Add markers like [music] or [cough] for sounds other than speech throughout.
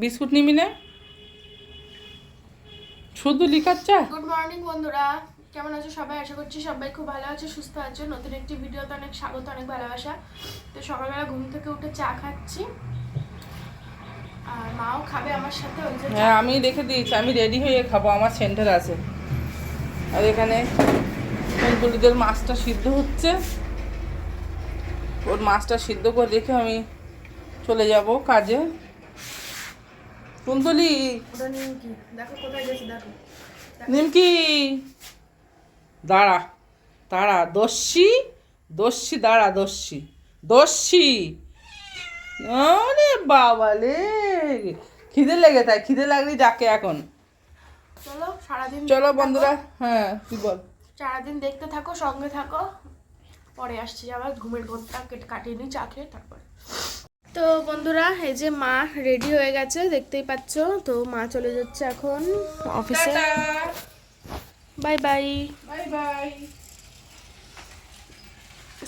Biscuit নিবি না? শুধু লিকার চা গুড মর্নিং বন্ধুরা। কেমন আছো সবাই? আশা করছি সবাই খুব ভালো আছে সুস্থ আছে। নতুন একটি ভিডিওতে অনেক স্বাগত অনেক ভালোবাসা। তো সকালবেলা ঘুম থেকে উঠে চা খাচ্ছি। আর মাও খাবে আমার সাথে ওই যে হ্যাঁ আমি রেখে দিয়েছি আমি রেডি হয়ে খাব আমার সেন্টার আছে। আর এখানে ফুলগুলিদের মাছটা সিদ্ধ হচ্ছে। ওর মাছটা সিদ্ধ করে রেখে আমি চলে যাব কাজে। কুন্তলি। ওটা নিয়ে দেখো কোথায় গেছে দেখো। নিমকি। দাঁড়া দাঁড়া দস্যি দস্যি দাঁড়া দস্যি দস্যি। আরে বাবা লে খিদে লেগে তাই খিদে লাগলে যাকে এখন। চলো সারাদিন চলো বন্ধুরা হ্যাঁ কি বল। সারাদিন দেখতে থাকো সঙ্গে থাকো। পরে আসছি আবার ঘুমের ঘরটা কেটে কাটিয়ে নিই চা খেয়ে তারপরে। তো বন্ধুরা এই যে মা রেডি হয়ে গেছে দেখতেই পাচ্ছ? তো মা চলে যাচ্ছে এখন অফিসে bye bye bye bye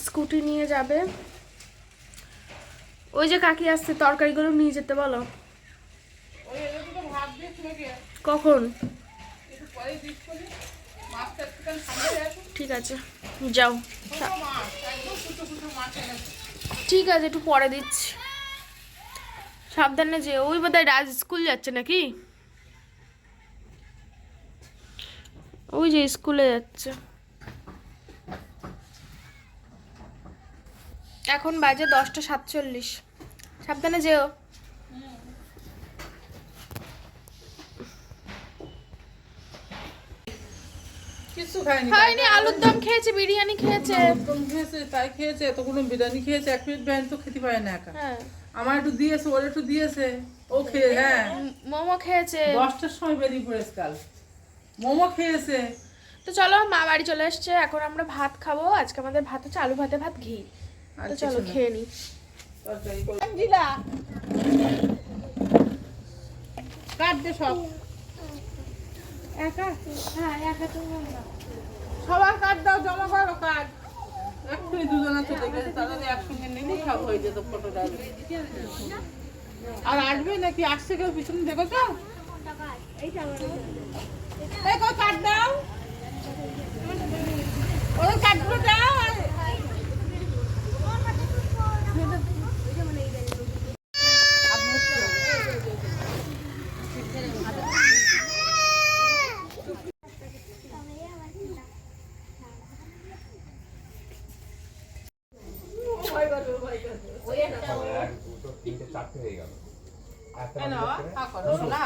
scooty নিয়ে যাবে। ওই যে কাকি আসছে তরকারিগুলো নিয়ে যেতে বলো। কখন? ঠিক আছে যাও। ঠিক আছে একটু পরে দিচ্ছি। সাবধানে যে ওই বোধহয় রাজ স্কুল যাচ্ছে নাকি? ওই যে স্কুলে যাচ্ছে। এখন বাজে দশটা সাতচল্লিশ। সাবধানে যেও। হয়নি আলুর দম খেয়েছে বিরিয়ানি খেয়েছে। তাই খেয়েছে কোনো বিরিয়ানি খেয়েছে এক প্লেট বিরিয়ানি তো খেতে পারে না একা। হ্যাঁ। আমার একটু দিয়েছে ওর একটু দিয়েছে। ও খেয়ে হ্যাঁ। মোমো খেয়েছে। দশটার সময় বেরিয়ে পড়েছে কাল। মোমো খেয়েছে। তো চলো মা বাড়ি চলে এসছে। এখন আমরা ভাত খাব। আজকে আমাদের ভাত হচ্ছে আলু ভাতে ভাত ঘি। তো চলো খেয়ে দে সব। একা? হ্যাঁ একা তো সবার কাট দাও জমা করো কাট। এক্ষুনি দুজনে চলে গেছে একসঙ্গে নেমে সব হয়ে যেত ফটোটা আর আসবে নাকি? আসছে কেউ পিছনে? দেখো তো। এই কাট দাও। ওই কাটগুলো দাও আর- কেন? হা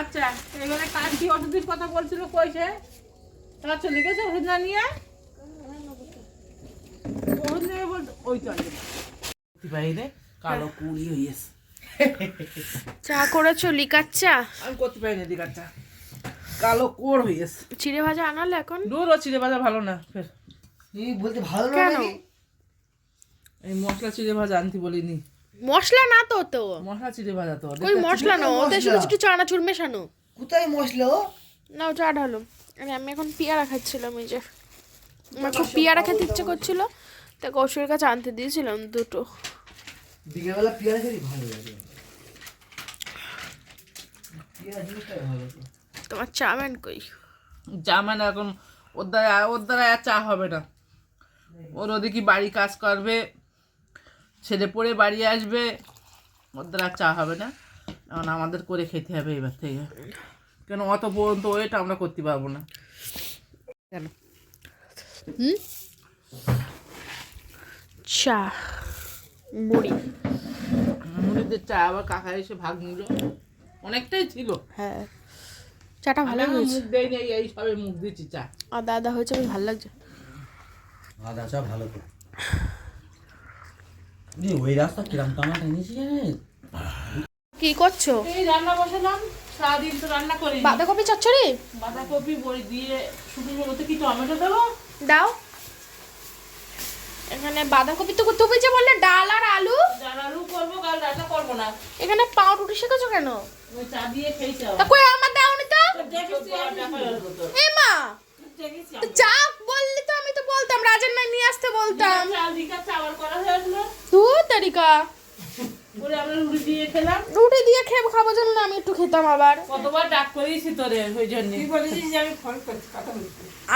আচ্ছা এবারে কার কি ওষুধের কথা বলছিল কইছে তারা চলে গেছে ওষুধ না নিয়ে? ওষুধ নেবে বলতে ওই তো বাইরে কালো কুড়ি হয়েছে চা করেছ লিকার চা? আমি করতে পারি না দিকারটা কালো কোর হয়েছে চিড়ে ভাজা আনালে এখন? দূর ও চিড়ে ভাজা ভালো না ফের। এই বলতে ভালো না কেন? এই মশলা চিড়ে ভাজা আনতে বলিনি। মশলা না তো তো। মশলা চিড়ে ভাজা তো। ওই মশলা না ওতে শুধু একটু চানাচুর মেশানো। কোথায় মশলা ও? নাও চা ঢালো। আরে আমি এখন পেয়ারা খাচ্ছিলাম এই যে। আমার খুব পেয়ারা খেতে ইচ্ছে করছিল। তা কৌশলের কাছে আনতে দিয়েছিলাম দুটো। বিকেলবেলা পেয়ারা খেতে ভালো লাগে। ভালো লাগে। তোমার চাউমিন কই? জামান এখন ওর দ্বারা ওর দ্বারা আর চা হবে না। ওর ওদিকে বাড়ি কাজ করবে। ছেলে পড়ে বাড়ি আসবে ওর দ্বারা আর চা হবে না। এখন আমাদের করে খেতে হবে এবার থেকে। কেন অত পর্যন্ত ওয়েট আমরা করতে পারব না। কেন হুম? চা। মুড়ি। মুড়িদের চা আবার কাকা এসে ভাগ নিল। অনেকটাই ছিল। হ্যাঁ। চাটা ভালো হয়েছে। মুখ দেয় নেই এই সবে মুখ দিচ্ছি চা। আদা আদা হয়েছে বেশ ভালো লাগছে। আদা চা ভালো তো ওই রাস্তা কিরাম কি করছ? এই রান্না বসালাম সারাদিন তো রান্না করি বাঁধাকপি চচ্চড়ি? বাঁধাকপি বড়ি দিয়ে শুকনো মতো কি টমেটো দেবো? দাও। এখানে বাঁধাকপি তো তুমি যে বললে ডাল আর আলু। ডাল আলু করব কাল রান্না করব না। এখানে পাউরুটি শেখেছো কেন? চা দিয়ে খেয়েছি তা কই আমার দাওনি তো? এ মা! চা বললি তো আমি তো বলতাম রাজের নাই নিয়ে আসতে বলতাম চাল দিকা চাওয়ার করা হয়েছিল তু তারিকা? রুটি দিয়ে খেয়ে খাব জন্য না আমি একটু খেতাম আবার। কতবার ডাক করেছি তোরে ওই জন্য। বলেছিস যে আমি ফোন করছি কথা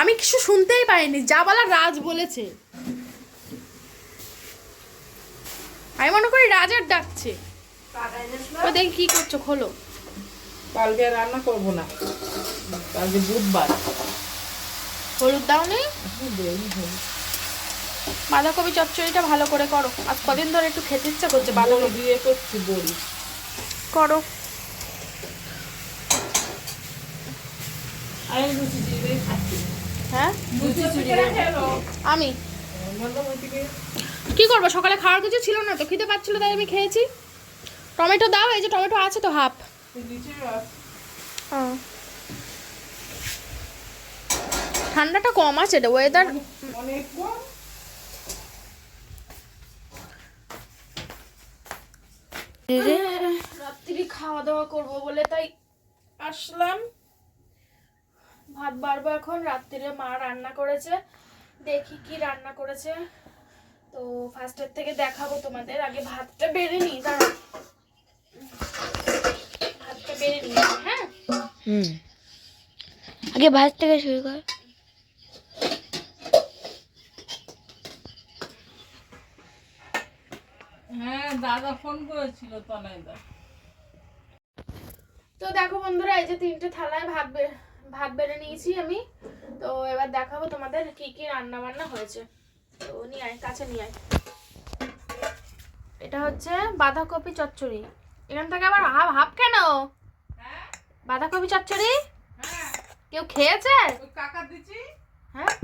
আমি কিছু শুনতেই পাইনি যা বলার রাজ বলেছে। আমি মনে করি রাজার ডাকছে। ও দেখি কি করছ খোলো। কালকে আর রান্না করব না। কালকে বুধবার। হলুদ দাও নেই বাঁধাকপি চচ্চড়িটা ভালো করে করো। আজ কদিন ধরে একটু খেতে ইচ্ছা করছে বাঁধাকপি। দিয়ে করছি বড়ি। করো। হ্যাঁ? আমি। কি করব? সকালে খাওয়ার কিছু ছিল না তো খিদে পাচ্ছিল তাই আমি খেয়েছি। টমেটো দাও এই যে টমেটো আছে তো হাফ। হ্যাঁ। ঠান্ডাটা কম আছে ওয়েদার অনেক কম। রাত্রি খাওয়া দাওয়া করব বলে তাই আসলাম। ভাত বাড়বো এখন রাত্রিরে মা রান্না করেছে। দেখি কি রান্না করেছে। তো ফার্স্টের থেকে দেখাবো তোমাদের। আগে ভাতটা বেড়ে নিই দাঁড়া ভাতটা বেড়ে নিই হ্যাঁ? আগে ভাত থেকে শুরু কর। হ্যাঁ দাদা ফোন করেছিল তনয়দা তো দেখো বন্ধুরা এই যে তিনটে থালায় ভাত ভাত বেড়ে নিয়েছি আমি। তো এবার দেখাবো তোমাদের কি কি রান্না বান্না হয়েছে। তো নিয়ে আয় কাছে নিয়ে আয়। এটা হচ্ছে বাঁধাকপি চচ্চড়ি। এখান থেকে আবার হাফ হাফ কেন? বাঁধাকপি চচ্চড়ি? হ্যাঁ। কেউ খেয়েছে? কাকার দিছি হ্যাঁ।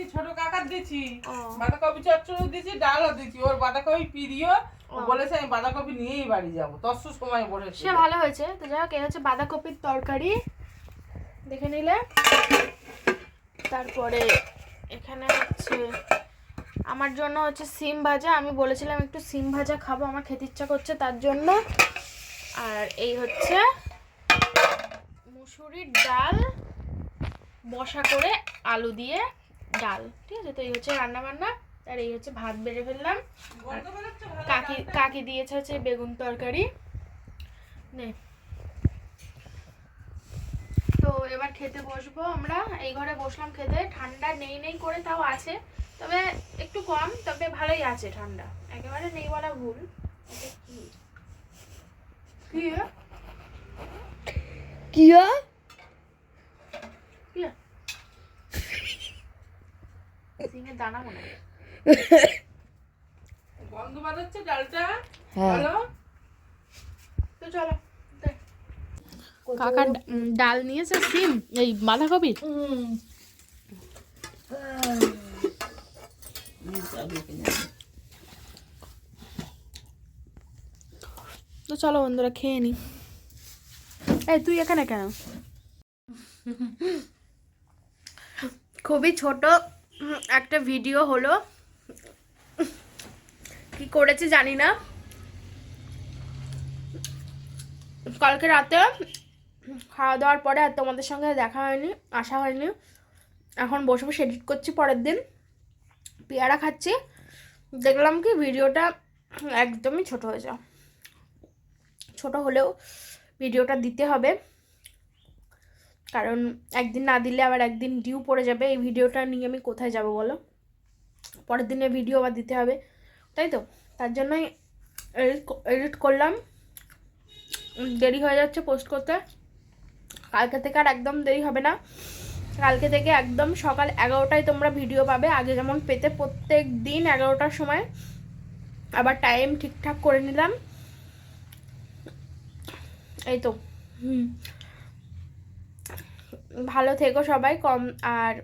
দিছি ছোট কাকার দিছি। বাঁধাকপি চচ্চড়ি দিছি ডালও দিছি। ওর বাঁধাকপি প্রিয় ও। বলেছে আমি বাঁধাকপি নিয়েই বাড়ি যাব। তস্য সময় বলেছে সে ভালো হয়েছে। তো যাই হোক হচ্ছে বাঁধাকপির তরকারি। দেখে নিলে? তারপরে এখানে হচ্ছে আমার জন্য হচ্ছে সিম ভাজা। আমি বলেছিলাম একটু সিম ভাজা খাব আমার খেতে ইচ্ছা করছে তার জন্য। আর এই হচ্ছে মুসুরির ডাল বসা করে আলু দিয়ে ডাল ঠিক আছে? তো এই হচ্ছে রান্না বান্না আর এই হচ্ছে ভাত বেড়ে ফেললাম। কাকি কাকি দিয়েছে হচ্ছে বেগুন তরকারি। নে। তো এবার খেতে বসবো আমরা। এই ঘরে বসলাম খেতে। ঠান্ডা নেই নেই করে তাও আছে। তবে একটু কম তবে ভালোই আছে ঠান্ডা। একেবারে নেই বলা ভুল। কি? কি দানা মনে হয়। ডালটা। হ্যাঁ। তো চলো কাকা ডাল নিয়েছে সিম এই বাঁধাকপি তো চলো বন্ধুরা খেয়ে নি। এই তুই এখানে কেন? খুবই ছোট। একটা ভিডিও হলো। কি করেছে জানি না। কালকে রাতে খাওয়া দাওয়ার পরে আর তোমাদের সঙ্গে দেখা হয়নি, আসা হয়নি। এখন বসে বসে এডিট করছি পরের দিন। পেয়ারা খাচ্ছি। দেখলাম কি ভিডিওটা একদমই ছোট হয়ে যাও। ছোট হলেও ভিডিওটা দিতে হবে। কারণ একদিন না দিলে আবার একদিন ডিউ পড়ে যাবে। এই ভিডিওটা নিয়ে আমি কোথায় যাব বলো? পরের দিনে ভিডিও আবার দিতে হবে, তাই তো? তার জন্যই এডিট এডিট করলাম। দেরি হয়ে যাচ্ছে পোস্ট করতে। কালকে থেকে আর একদম দেরি হবে না। কালকে থেকে একদম সকাল এগারোটায় তোমরা ভিডিও পাবে। আগে যেমন পেতে প্রত্যেক দিন এগারোটার সময়। আবার টাইম ঠিকঠাক করে নিলাম। এই তো। হুম। ভালো থেকো সবাই, কম আর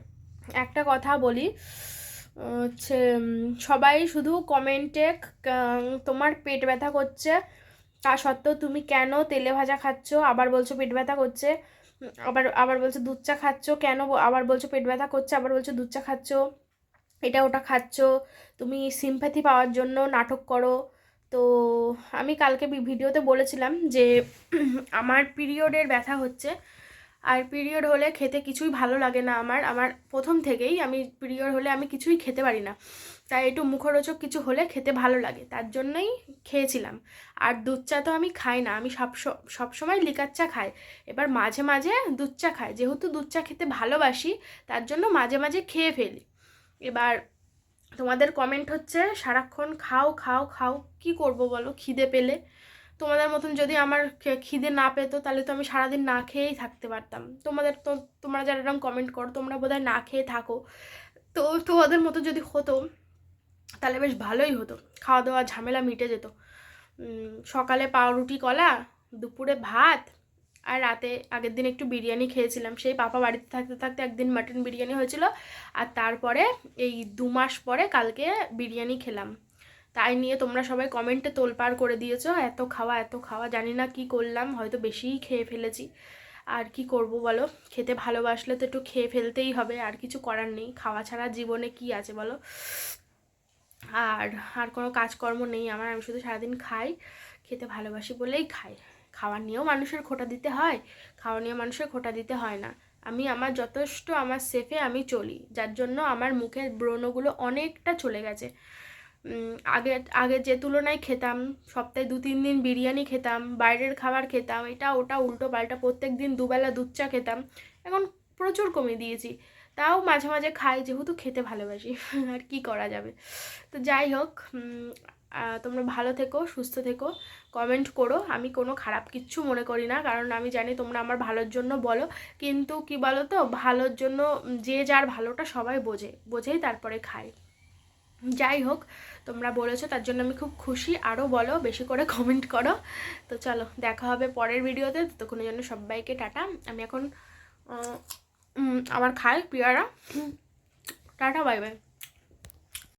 একটা কথা বলি, হচ্ছে সবাই শুধু কমেন্টে তোমার পেট ব্যথা করছে, তা সত্ত্বেও তুমি কেন তেলে ভাজা খাচ্ছ? আবার বলছো পেট ব্যথা করছে, আবার আবার বলছো দুধ চা খাচ্ছ, কেন আবার বলছো পেট ব্যথা করছে, আবার বলছো দুধ চা খাচ্ছ? এটা ওটা খাচ্ছ, তুমি সিম্প্যাথি পাওয়ার জন্য নাটক করো। তো আমি কালকে ভিডিওতে বলেছিলাম যে, আমার পিরিয়ডের ব্যথা হচ্ছে আর পিরিয়ড হলে খেতে কিছুই ভালো লাগে না আমার। আমার প্রথম থেকেই আমি পিরিয়ড হলে আমি কিছুই খেতে পারি না। তাই একটু মুখরোচক কিছু হলে খেতে ভালো লাগে, তার জন্যই খেয়েছিলাম। আর দুধ চা তো আমি খাই না, আমি সব সবসময় লিকার চা খাই। এবার মাঝে মাঝে দুধ চা খাই, যেহেতু দুধ চা খেতে ভালোবাসি, তার জন্য মাঝে মাঝে খেয়ে ফেলি। এবার তোমাদের কমেন্ট হচ্ছে, সারাক্ষণ খাও খাও খাও, কি করব বলো? খিদে পেলে। তোমাদের মতন যদি আমার খিদে না পেতো, তাহলে তো আমি সারাদিন না খেয়েই থাকতে পারতাম। তোমাদের তো, তোমরা যারা এরকম কমেন্ট করো, তোমরা বোধহয় না খেয়ে থাকো। তো, তোমাদের মতো যদি হতো, তাহলে বেশ ভালোই হতো। খাওয়া দাওয়া ঝামেলা মিটে যেত। সকালে পাউরুটি, কলা, দুপুরে ভাত, আর রাতে আগের দিন একটু বিরিয়ানি খেয়েছিলাম। সেই পাপা বাড়িতে থাকতে থাকতে একদিন মাটন বিরিয়ানি হয়েছিল, আর তারপরে এই দু মাস পরে কালকে বিরিয়ানি খেলাম। তাই নিয়ে তোমরা সবাই কমেন্টে তোলপাড় করে দিয়েছ, এত খাওয়া এত খাওয়া, জানি না কি করলাম, হয়তো বেশিই খেয়ে ফেলেছি। আর কি করব বলো? খেতে ভালোবাসলে তো একটু খেয়ে ফেলতেই হবে, আর কিছু করার নেই, খাওয়া ছাড়া জীবনে কি আছে বলো? আর আর কোনো কাজকর্ম নেই আমার, আমি শুধু সারাদিন খাই, খেতে ভালোবাসি বলেই খাই। খাওয়ার নিয়েও মানুষের খোটা দিতে হয়, খাওয়া নিয়ে মানুষের খোটা দিতে হয় না। আমি, আমার যথেষ্ট, আমার সেফে আমি চলি, যার জন্য আমার মুখের ব্রণগুলো অনেকটা চলে গেছে। উম, আগে আগে যে তুলনায় খেতাম সপ্তাহে দু তিন দিন বিরিয়ানি খেতাম বাইরের খাবার খেতাম এটা ওটা উল্টো পাল্টা প্রত্যেক দিন দুবেলা দুধ চা খেতাম এখন প্রচুর কমিয়ে দিয়েছি। তাও মাঝে মাঝে খাই যেহেতু খেতে ভালোবাসি [laughs] আর কি করা যাবে? তো যাই হোক তোমরা ভালো থেকো সুস্থ থেকো কমেন্ট করো আমি কোনো খারাপ কিচ্ছু মনে করি না কারণ আমি জানি তোমরা আমার ভালোর জন্য বলো কিন্তু কি বলো তো ভালোর জন্য যে যার ভালোটা সবাই বোঝে বোঝেই তারপরে খায়। যাই হোক, তোমরা বলেছ, তার জন্য আমি খুব খুশি। আরও বলো, বেশি করে কমেন্ট করো। তো চলো, দেখা হবে পরের ভিডিওতে। ততক্ষণের জন্য সবাইকে টাটা। আমি এখন আমার খাই পিয়ারা। Tata, bye bye.